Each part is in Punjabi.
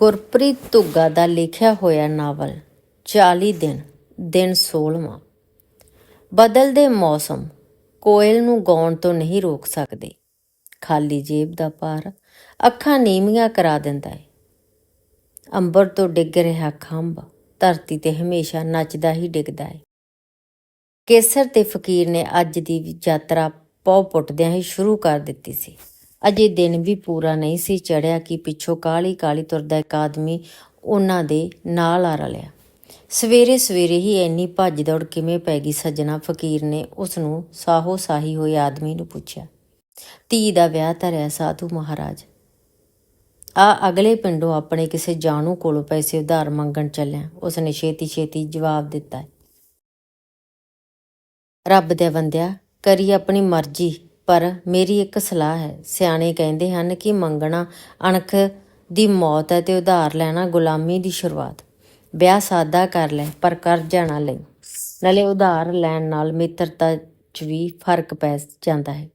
ਗੁਰਪ੍ਰੀਤ ਧੁੱਗਾ ਦਾ ਲਿਖਿਆ ਹੋਇਆ ਨਾਵਲ 40 ਦਿਨ ਦਿਨ 16ਵਾਂ ਬਦਲਦੇ ਮੌਸਮ, ਕੋਇਲ ਨੂੰ ਗਾਉਣ ਤੋਂ ਨਹੀਂ ਰੋਕ ਸਕਦੇ। ਖਾਲੀ ਜੇਬ ਦਾ ਭਾਰ ਅੱਖਾਂ ਨੀਵੀਆਂ ਕਰਾ ਦਿੰਦਾ ਹੈ ਅੰਬਰ ਤੋਂ ਡਿੱਗ ਰਿਹਾ ਖੰਭ ਧਰਤੀ ਤੇ ਹਮੇਸ਼ਾ ਨੱਚਦਾ ਹੀ ਡਿੱਗਦਾ ਹੈ ਕੇਸਰ ਤੇ ਫਕੀਰ ਨੇ ਅੱਜ ਦੀ ਯਾਤਰਾ ਪੌ ਪੁੱਟਦਿਆਂ ਹੀ ਸ਼ੁਰੂ ਕਰ ਦਿੱਤੀ ਸੀ। ਅਜੇ ਦਿਨ ਵੀ ਪੂਰਾ ਨਹੀਂ ਸੀ ਚੜਿਆ ਕਿ ਪਿੱਛੋਂ ਕਾਲੀ ਕਾਲੀ ਤੁਰਦਾ ਇੱਕ ਆਦਮੀ ਉਹਨਾਂ ਦੇ ਨਾਲ ਆ ਰਲਿਆ। ਸਵੇਰੇ ਸਵੇਰੇ ਹੀ ਇੰਨੀ ਭੱਜ ਦੌੜ ਕਿਵੇਂ ਪੈ ਗਈ ਸੱਜਣਾ ਫਕੀਰ ਨੇ ਉਸ ਨੂੰ ਸਾਹੋ ਸਾਹੀ ਹੋਏ ਆਦਮੀ ਨੂੰ ਪੁੱਛਿਆ। ਧੀ ਦਾ ਵਿਆਹ ਧਰਿਆ ਸਾਧੂ ਮਹਾਰਾਜ। ਆ ਅਗਲੇ ਪਿੰਡੋਂ ਆਪਣੇ ਕਿਸੇ ਜਾਣੂ ਕੋਲੋਂ ਪੈਸੇ ਉਧਾਰ ਮੰਗਣ ਚੱਲਿਆ। ਉਸਨੇ ਛੇਤੀ ਛੇਤੀ ਜਵਾਬ ਦਿੱਤਾ। ਰੱਬ ਦੇ ਬੰਦਿਆ, ਕਰੀ ਆਪਣੀ ਮਰਜ਼ੀ। ਪਰ ਮੇਰੀ ਇੱਕ ਸਲਾਹ ਹੈ। ਸਿਆਣੇ ਕਹਿੰਦੇ ਹਨ ਕਿ ਮੰਗਣਾ ਅਣਖ ਦੀ ਮੌਤ ਹੈ ਤੇ ਉਧਾਰ ਲੈਣਾ ਗੁਲਾਮੀ ਦੀ ਸ਼ੁਰੂਆਤ। ਵਿਆਹ ਸਾਦਾ ਕਰ ਲੈ, ਪਰ ਕਰਜ਼ਾ ਨਾ ਲਈ ਨਾਲੇ ਉਧਾਰ ਲੈਣ ਨਾਲ ਮਿੱਤਰਤਾ 'ਚ ਵੀ ਫ਼ਰਕ ਪੈ ਜਾਂਦਾ ਹੈ।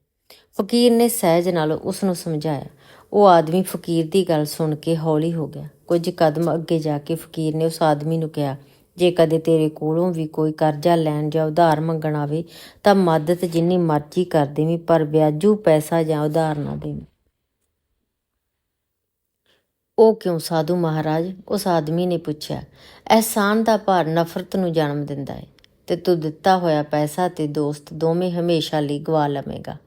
ਫਕੀਰ ਨੇ ਸਹਿਜ ਨਾਲ ਉਸ ਨੂੰ ਸਮਝਾਇਆ। ਉਹ ਆਦਮੀ ਫਕੀਰ ਦੀ ਗੱਲ ਸੁਣ ਕੇ ਹੌਲੀ ਹੋ ਗਿਆ। ਕੁਝ ਕਦਮ ਅੱਗੇ ਜਾ ਕੇ ਫਕੀਰ ਨੇ ਉਸ ਆਦਮੀ ਨੂੰ ਕਿਹਾ ਜੇ ਕਦੇ ਤੇਰੇ ਕੋਲੋਂ ਵੀ ਕੋਈ ਕਰਜ਼ਾ ਲੈਣ ਜਾਂ ਉਧਾਰ ਮੰਗਣ ਆਵੇ, ਤਾਂ ਮਦਦ ਜਿੰਨੀ ਮਰਜ਼ੀ ਕਰ ਦੇਵੀਂ, ਪਰ ਵਿਆਜੂ ਪੈਸਾ ਜਾਂ ਉਧਾਰ ਨਾ ਦੇਵੀਂ। ਉਹ ਕਿਉਂ ਸਾਧੂ ਮਹਾਰਾਜ? ਉਸ ਆਦਮੀ ਨੇ ਪੁੱਛਿਆ ਅਹਿਸਾਨ ਦਾ ਭਾਰ ਨਫ਼ਰਤ ਨੂੰ ਜਨਮ ਦਿੰਦਾ ਹੈ ਤੇ ਤੂੰ ਦਿੱਤਾ ਹੋਇਆ ਪੈਸਾ ਤੇ ਦੋਸਤ ਦੋਵੇਂ ਹਮੇਸ਼ਾ ਲਈ ਗਵਾ ਲਵੇਂਗਾ।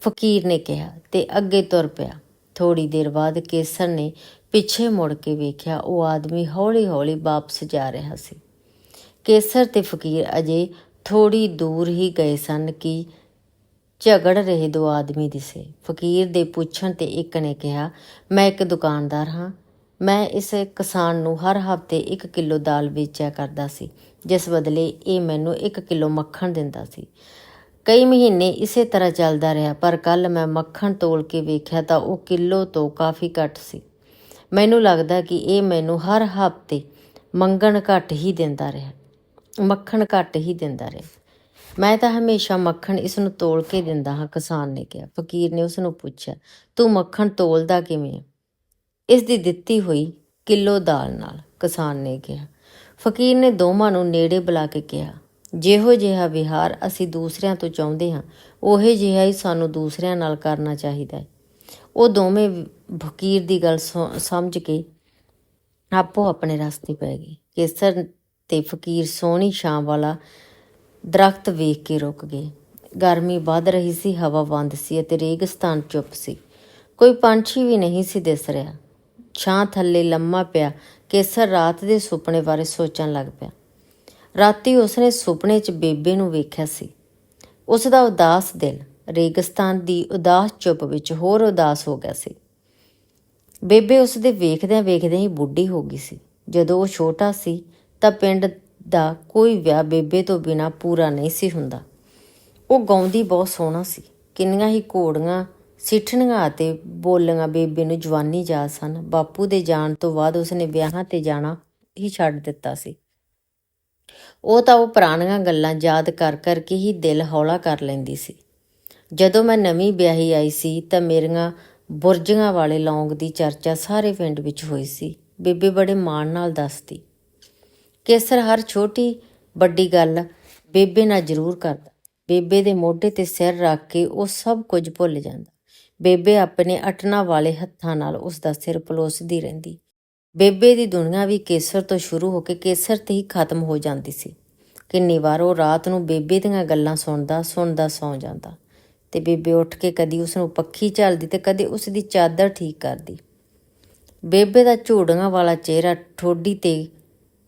ਫਕੀਰ ਨੇ ਕਿਹਾ, ਤੇ ਅੱਗੇ ਤੁਰ ਪਿਆ। ਥੋੜੀ ਦੇਰ ਬਾਅਦ ਕੇਸਰ ਨੇ ਪਿੱਛੇ ਮੁੜ ਕੇ ਵੇਖਿਆ ਉਹ ਆਦਮੀ ਹੌਲੀ-ਹੌਲੀ ਵਾਪਸ ਜਾ ਰਿਹਾ ਸੀ। ਕੇਸਰ ਤੇ ਫਕੀਰ ਅਜੇ ਥੋੜੀ ਦੂਰ ਹੀ ਗਏ ਸਨ ਕਿ ਝਗੜ ਰਹੇ ਦੋ ਆਦਮੀ ਦਿਸੇ ਫਕੀਰ ਦੇ ਪੁੱਛਣ ਤੇ ਇੱਕ ਨੇ ਕਿਹਾ, ਮੈਂ ਇੱਕ ਦੁਕਾਨਦਾਰ ਹਾਂ। ਮੈਂ ਇਸ ਕਿਸਾਨ ਨੂੰ ਹਰ ਹਫ਼ਤੇ 1 ਕਿਲੋ ਦਾਲ ਵੇਚਿਆ ਕਰਦਾ ਸੀ। ਜਿਸ ਬਦਲੇ ਇਹ ਮੈਨੂੰ 1 ਕਿਲੋ ਮੱਖਣ ਦਿੰਦਾ ਸੀ। ਕਈ ਮਹੀਨੇ ਇਸੇ ਤਰ੍ਹਾਂ ਚੱਲਦਾ ਰਿਹਾ, ਪਰ ਕੱਲ ਮੈਂ ਮੱਖਣ ਤੋਲ ਕੇ ਵੇਖਿਆ ਤਾਂ ਉਹ ਕਿਲੋ ਤੋਂ ਕਾਫੀ ਘੱਟ ਸੀ। ਮੈਨੂੰ ਲੱਗਦਾ ਕਿ ਇਹ ਮੈਨੂੰ ਹਰ ਹਫ਼ਤੇ ਮੰਗਣ ਘੱਟ ਹੀ ਦਿੰਦਾ ਰਿਹਾ, ਮੱਖਣ ਘੱਟ ਹੀ ਦਿੰਦਾ ਰਿਹਾ। ਮੈਂ ਤਾਂ ਹਮੇਸ਼ਾ ਮੱਖਣ ਇਸ ਨੂੰ ਤੋਲ ਕੇ ਦਿੰਦਾ ਹਾਂ, ਕਿਸਾਨ ਨੇ ਕਿਹਾ। ਫਕੀਰ ਨੇ ਉਸ ਨੂੰ ਪੁੱਛਿਆ, ਤੂੰ ਮੱਖਣ ਤੋਲਦਾ ਕਿਵੇਂ ਹੈ ਇਸ ਦੀ ਦਿੱਤੀ ਹੋਈ ਕਿਲੋ ਦਾਲ ਨਾਲ, ਕਿਸਾਨ ਨੇ ਕਿਹਾ। ਫਕੀਰ ਨੇ ਦੋਵਾਂ ਨੂੰ ਨੇੜੇ ਬੁਲਾ ਕੇ ਕਿਹਾ, ਜਿਹੋ ਜਿਹਾ ਵਿਹਾਰ ਅਸੀਂ ਦੂਸਰਿਆਂ ਤੋਂ ਚਾਹੁੰਦੇ ਹਾਂ, ਉਹੇ ਜਿਹਾ ਹੀ ਸਾਨੂੰ ਦੂਸਰਿਆਂ ਨਾਲ ਕਰਨਾ ਚਾਹੀਦਾ ਹੈ। ਉਹ ਦੋਵੇਂ ਫਕੀਰ ਦੀ ਗੱਲ ਸੁ- ਸਮਝ ਕੇ ਆਪੋ ਆਪਣੇ ਰਸਤੇ ਪੈ ਗਈ। ਕੇਸਰ ਤੇ ਫਕੀਰ ਸੋਹਣੀ ਛਾਂ ਵਾਲਾ ਦਰਖਤ ਵੇਖ ਕੇ ਰੁਕ ਗਏ। ਗਰਮੀ ਵੱਧ ਰਹੀ ਸੀ, ਹਵਾ ਬੰਦ ਸੀ ਅਤੇ ਰੇਗਿਸਤਾਨ ਚੁੱਪ ਸੀ। ਕੋਈ ਪੰਛੀ ਵੀ ਨਹੀਂ ਸੀ ਦਿਸ ਰਿਹਾ। ਛਾਂ ਥੱਲੇ ਲੰਮਾ ਪਿਆ, ਕੇਸਰ ਰਾਤ ਦੇ ਸੁਪਨੇ ਬਾਰੇ ਸੋਚਣ ਲੱਗ ਪਿਆ। ਰਾਤੀ ਉਸਨੇ ਸੁਪਨੇ 'ਚ ਬੇਬੇ ਨੂੰ ਵੇਖਿਆ ਸੀ। ਉਸ ਦਾ ਉਦਾਸ ਦਿਲ ਰੇਗਿਸਤਾਨ ਦੀ ਉਦਾਸ ਚੁੱਪ ਵਿੱਚ ਹੋਰ ਉਦਾਸ ਹੋ ਗਿਆ ਸੀ। ਬੇਬੇ ਉਸ ਦੇ ਵੇਖਦਿਆਂ ਵੇਖਦਿਆਂ ਹੀ ਬੁੱਢੀ ਹੋ ਗਈ ਸੀ। ਜਦੋਂ ਉਹ ਛੋਟਾ ਸੀ, ਤਾਂ ਪਿੰਡ ਦਾ ਕੋਈ ਵਿਆਹ ਬੇਬੇ ਤੋਂ ਬਿਨਾ ਪੂਰਾ ਨਹੀਂ ਸੀ ਹੁੰਦਾ। ਉਹ ਗਾਉਂਦੀ ਬਹੁਤ ਸੋਹਣਾ ਸੀ। ਕਿੰਨੀਆਂ ਹੀ ਘੋੜੀਆਂ, ਸਿੱਠਣੀਆਂ ਅਤੇ ਬੋਲੀਆਂ ਬੇਬੇ ਨੂੰ ਜਵਾਨੀ ਯਾਦ ਸਨ। ਬਾਪੂ ਦੇ ਜਾਣ ਤੋਂ ਬਾਅਦ ਉਸਨੇ ਵਿਆਹਾਂ ਤੇ ਜਾਣਾ ਹੀ ਛੱਡ ਦਿੱਤਾ ਸੀ। ਉਹ ਤਾਂ ਉਹ ਪੁਰਾਣੀਆਂ ਗੱਲਾਂ ਯਾਦ ਕਰ ਕਰਕੇ ਹੀ ਦਿਲ ਹੌਲਾ ਕਰ ਲੈਂਦੀ ਸੀ। ਜਦੋਂ ਮੈਂ ਨਵੀਂ ਵਿਆਹੀ ਆਈ ਸੀ, ਤਾਂ ਮੇਰੀਆਂ ਬੁਰਜੀਆਂ ਵਾਲੇ ਲੌਂਗ ਦੀ ਚਰਚਾ ਸਾਰੇ ਪਿੰਡ ਵਿੱਚ ਹੋਈ ਸੀ। ਬੇਬੇ ਬੜੇ ਮਾਣ ਨਾਲ ਦੱਸਦੀ, ਕੇਸਰ, ਹਰ ਛੋਟੀ ਵੱਡੀ ਗੱਲ ਬੇਬੇ ਨਾਲ ਜ਼ਰੂਰ ਕਰਦਾ। ਬੇਬੇ ਦੇ ਮੋਢੇ ਤੇ ਸਿਰ ਰੱਖ ਕੇ ਉਹ ਸਭ ਕੁਝ ਭੁੱਲ ਜਾਂਦਾ। ਬੇਬੇ ਆਪਣੇ ਅਟਣਾ ਵਾਲੇ ਹੱਥਾਂ ਨਾਲ ਉਸ ਦਾ ਸਿਰ ਪਲੋਸਦੀ ਰਹਿੰਦੀ। ਬੇਬੇ ਦੀ ਦੁਨੀਆ ਵੀ ਕੇਸਰ ਤੋਂ ਸ਼ੁਰੂ ਹੋ ਕੇ ਕੇਸਰ ਤੇ ਹੀ ਖਤਮ ਹੋ ਜਾਂਦੀ ਸੀ। ਕਿੰਨੀ ਵਾਰ ਉਹ ਰਾਤ ਨੂੰ ਬੇਬੇ ਦੀਆਂ ਗੱਲਾਂ ਸੁਣਦਾ ਸੁਣਦਾ ਸੌਂ ਜਾਂਦਾ। ਤੇ ਬੇਬੇ ਉੱਠ ਕੇ ਕਦੀ ਉਸ ਨੂੰ ਪੱਖੀ ਝਲਦੀ ਤੇ ਕਦੇ ਉਸ ਦੀ ਚਾਦਰ ਠੀਕ ਕਰਦੀ। ਬੇਬੇ ਦਾ ਝੂੜੀਆਂ ਵਾਲਾ ਚਿਹਰਾ ਠੋਡੀ ਤੇ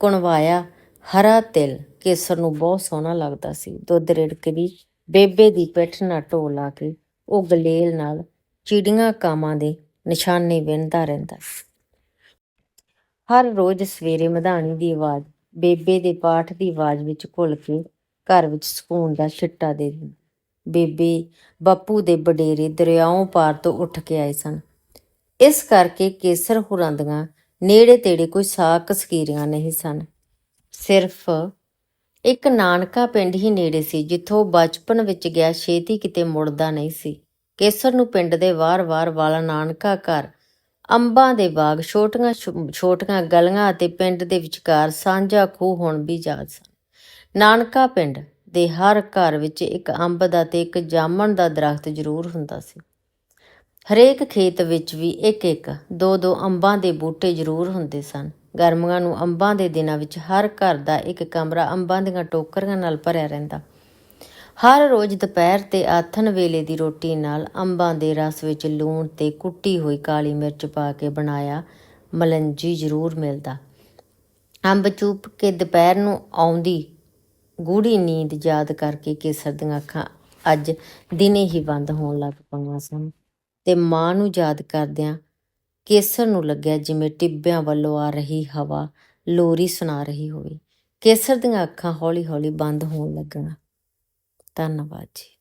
ਕੁਣਵਾਇਆ ਹਰਾ ਤਿਲ ਕੇਸਰ ਨੂੰ ਬਹੁਤ ਸੋਹਣਾ ਲੱਗਦਾ ਸੀ। ਦੁੱਧ ਰਿੜਕਦੀ ਬੇਬੇ ਦੀ ਪਿੱਠ ਨਾਲ ਢੋ ਲਾ ਕੇ ਉਹ ਗਲੇਲ ਨਾਲ ਚਿੜੀਆਂ ਕਾਮਾਂ ਦੇ ਨਿਸ਼ਾਨੇ ਵਿੰਨਦਾ ਰਹਿੰਦਾ ਹਰ ਰੋਜ਼ ਸਵੇਰੇ ਮਧਾਣੀ ਦੀ ਆਵਾਜ਼, ਬੇਬੇ ਦੇ ਪਾਠ ਦੀ ਆਵਾਜ਼ ਵਿੱਚ ਘੁਲ ਕੇ ਘਰ ਵਿੱਚ ਸਕੂਨ ਦਾ ਛਿੱਟਾ ਦੇ ਦਿੰਦੀ। ਬੇਬੇ, ਬਾਪੂ ਦੇ ਬਡੇਰੇ ਦਰਿਆਓਂ ਪਾਰ ਤੋਂ ਉੱਠ ਕੇ ਆਏ ਸਨ। ਇਸ ਕਰਕੇ ਕੇਸਰ ਹੁਰਾਂ ਦੀਆਂ ਨੇੜੇ ਤੇੜੇ ਕੋਈ ਸਾਕ ਸਕੀਰੀਆਂ ਨਹੀਂ ਸਨ। ਸਿਰਫ ਇੱਕ ਨਾਨਕਾ ਪਿੰਡ ਹੀ ਨੇੜੇ ਸੀ, ਜਿੱਥੋਂ ਬਚਪਨ ਵਿੱਚ ਗਿਆ, ਛੇਤੀ ਕਿਤੇ ਮੁੜਦਾ ਨਹੀਂ ਸੀ। ਕੇਸਰ ਨੂੰ ਪਿੰਡ ਦੇ ਵਾਰ-ਵਾਰ ਵਾਲਾ ਨਾਨਕਾ ਘਰ, ਅੰਬਾਂ ਦੇ ਬਾਗ, ਛੋਟੀਆਂ ਛੋ- ਛੋਟੀਆਂ ਗਲੀਆਂ ਅਤੇ ਪਿੰਡ ਦੇ ਵਿਚਕਾਰ ਸਾਂਝਾ ਖੂਹ ਹੁਣ ਵੀ ਯਾਦ ਸਨ। ਨਾਨਕਾ ਪਿੰਡ ਦੇ ਹਰ ਘਰ ਵਿੱਚ ਇੱਕ ਅੰਬ ਦਾ ਤੇ ਇੱਕ ਜਾਮਣ ਦਾ ਦਰਖਤ ਜ਼ਰੂਰ ਹੁੰਦਾ ਸੀ। ਹਰੇਕ ਖੇਤ ਵਿੱਚ ਵੀ ਇੱਕ ਇੱਕ ਦੋ ਦੋ ਅੰਬਾਂ ਦੇ ਬੂਟੇ ਜ਼ਰੂਰ ਹੁੰਦੇ ਸਨ। ਗਰਮੀਆਂ ਨੂੰ ਅੰਬਾਂ ਦੇ ਦਿਨਾਂ ਵਿੱਚ ਹਰ ਘਰ ਦਾ ਇੱਕ ਕਮਰਾ ਅੰਬਾਂ ਦੀਆਂ ਟੋਕਰੀਆਂ ਨਾਲ ਭਰਿਆ ਰਹਿੰਦਾ। ਹਰ ਰੋਜ਼ ਦੁਪਹਿਰ ਤੇ ਆਥਣ ਵੇਲੇ ਦੀ ਰੋਟੀ ਨਾਲ ਅੰਬਾਂ ਦੇ ਰਸ ਵਿੱਚ ਲੂਣ ਤੇ ਕੁੱਟੀ ਹੋਈ ਕਾਲੀ ਮਿਰਚ ਪਾ ਕੇ ਬਣਾਇਆ ਮਲੰਜੀ ਜ਼ਰੂਰ ਮਿਲਦਾ। ਅੰਬ ਚੂਪ ਕੇ ਦੁਪਹਿਰ ਨੂੰ ਆਉਂਦੀ ਗੂੜੀ ਨੀਂਦ ਯਾਦ ਕਰਕੇ ਕੇਸਰ ਦੀਆਂ ਅੱਖਾਂ ਅੱਜ ਦਿਨੇ ਹੀ ਬੰਦ ਹੋਣ ਲੱਗ ਪਈਆਂ ਸਨ ਤੇ ਮਾਂ ਨੂੰ ਯਾਦ ਕਰਦਿਆਂ ਕੇਸਰ ਨੂੰ ਲੱਗਿਆ ਜਿਵੇਂ ਟਿੱਬਿਆਂ ਵੱਲੋਂ ਆ ਰਹੀ ਹਵਾ ਲੋਰੀ ਸੁਣਾ ਰਹੀ ਹੋਵੇ। ਕੇਸਰ ਦੀਆਂ ਅੱਖਾਂ ਹੌਲੀ-ਹੌਲੀ ਬੰਦ ਹੋਣ ਲੱਗਣਾ। ਧੰਨਵਾਦ ਜੀ।